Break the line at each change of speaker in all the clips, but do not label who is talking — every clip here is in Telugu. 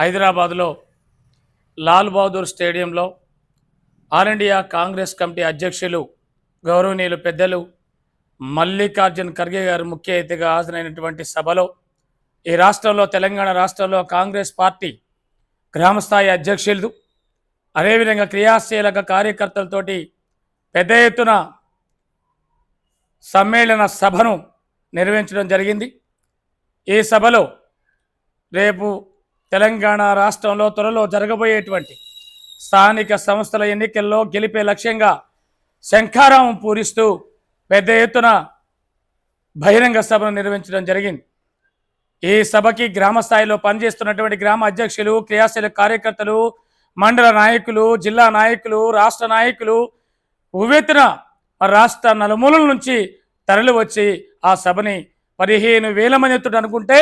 హైదరాబాద్లో లాల్ బహదూర్ స్టేడియంలో ఆల్ ఇండియా కాంగ్రెస్ కమిటీ అధ్యక్షులు గౌరవనీయులు పెద్దలు మల్లికార్జున్ ఖర్గే గారు ముఖ్య అతిథిగా హాజరైనటువంటి సభలో ఈ రాష్ట్రంలో తెలంగాణ రాష్ట్రంలో కాంగ్రెస్ పార్టీ గ్రామస్థాయి అధ్యక్షులు అదేవిధంగా క్రియాశీలక కార్యకర్తలతోటి పెద్ద ఎత్తున సమ్మేళన సభను నిర్వహించడం జరిగింది. ఈ సభలో రేపు తెలంగాణ రాష్ట్రంలో త్వరలో జరగబోయేటువంటి స్థానిక సంస్థల ఎన్నికల్లో గెలిపే లక్ష్యంగా శంఖారావం పూరిస్తూ పెద్ద ఎత్తున బహిరంగ సభను నిర్వహించడం జరిగింది. ఈ సభకి గ్రామ స్థాయిలో పనిచేస్తున్నటువంటి గ్రామ అధ్యక్షులు క్రియాశీల కార్యకర్తలు మండల నాయకులు జిల్లా నాయకులు రాష్ట్ర నాయకులు ఉవ్వెత్తున రాష్ట్ర నలుమూలల నుంచి తరలి వచ్చి ఆ సభని పదిహేను వేల మంది ఎత్తుడు అనుకుంటే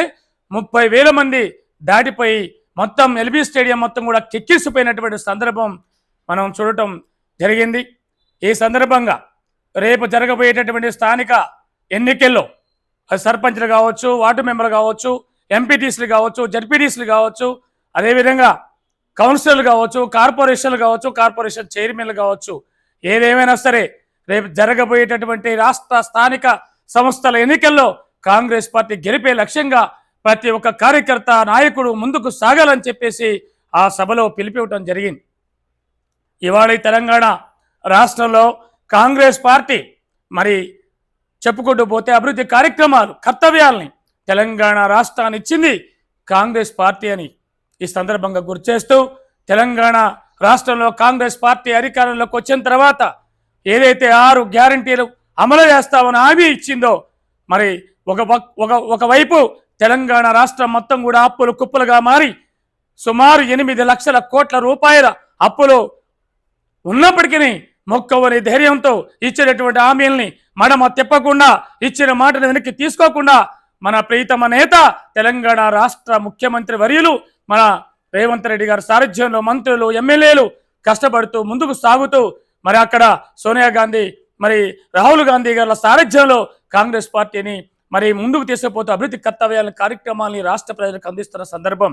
ముప్పై వేల మంది దాటిపోయి మొత్తం ఎల్బీ స్టేడియం మొత్తం కూడా కెక్కిసిపోయినటువంటి సందర్భం మనం చూడటం జరిగింది. ఈ సందర్భంగా రేపు జరగబోయేటటువంటి స్థానిక ఎన్నికల్లో సర్పంచ్లు కావచ్చు వార్డు మెంబర్లు కావచ్చు ఎంపీటీసీలు కావచ్చు జడ్పీటీసీలు కావచ్చు అదేవిధంగా కౌన్సిలర్లు కావచ్చు కార్పొరేషన్లు కావచ్చు కార్పొరేషన్ చైర్మన్లు కావచ్చు ఏదేమైనా సరే రేపు జరగబోయేటటువంటి రాష్ట్ర స్థానిక సంస్థల ఎన్నికల్లో కాంగ్రెస్ పార్టీ గెలిపే లక్ష్యంగా ప్రతి ఒక్క కార్యకర్త నాయకుడు ముందుకు సాగాలని చెప్పేసి ఆ సభలో పిలిపివ్వటం జరిగింది. ఇవాళ ఈ తెలంగాణ రాష్ట్రంలో కాంగ్రెస్ పార్టీ మరి చెప్పుకుంటూ పోతే అభివృద్ధి కార్యక్రమాలు కర్తవ్యాలని తెలంగాణ రాష్ట్రాన్ని ఇచ్చింది కాంగ్రెస్ పార్టీ అని ఈ సందర్భంగా గుర్తు చేస్తూ తెలంగాణ రాష్ట్రంలో కాంగ్రెస్ పార్టీ అధికారంలోకి వచ్చిన తర్వాత ఏదైతే ఆరు గ్యారంటీలు అమలు చేస్తామని హామీ ఇచ్చిందో మరి ఒక ఒక ఒకవైపు తెలంగాణ రాష్ట్రం మొత్తం కూడా అప్పులు కుప్పలుగా మారి సుమారు ఎనిమిది లక్షల కోట్ల రూపాయల అప్పులు ఉన్నప్పటికీ మొక్కవని ధైర్యంతో ఇచ్చినటువంటి హామీల్ని మడమ తిప్పకుండా ఇచ్చిన మాటను వెనక్కి తీసుకోకుండా మన ప్రీతమ నేత తెలంగాణ రాష్ట్ర ముఖ్యమంత్రి వర్యులు మన రేవంత్ రెడ్డి గారి సారథ్యంలో మంత్రులు ఎమ్మెల్యేలు కష్టపడుతూ ముందుకు సాగుతూ మరి అక్కడ సోనియా గాంధీ మరి రాహుల్ గాంధీ గారి సారథ్యంలో కాంగ్రెస్ పార్టీని మరి ముందుకు తీసుకుపోతూ అభివృద్ధి కర్తవ్యాల కార్యక్రమాలని రాష్ట్ర ప్రజలకు అందిస్తున్న సందర్భం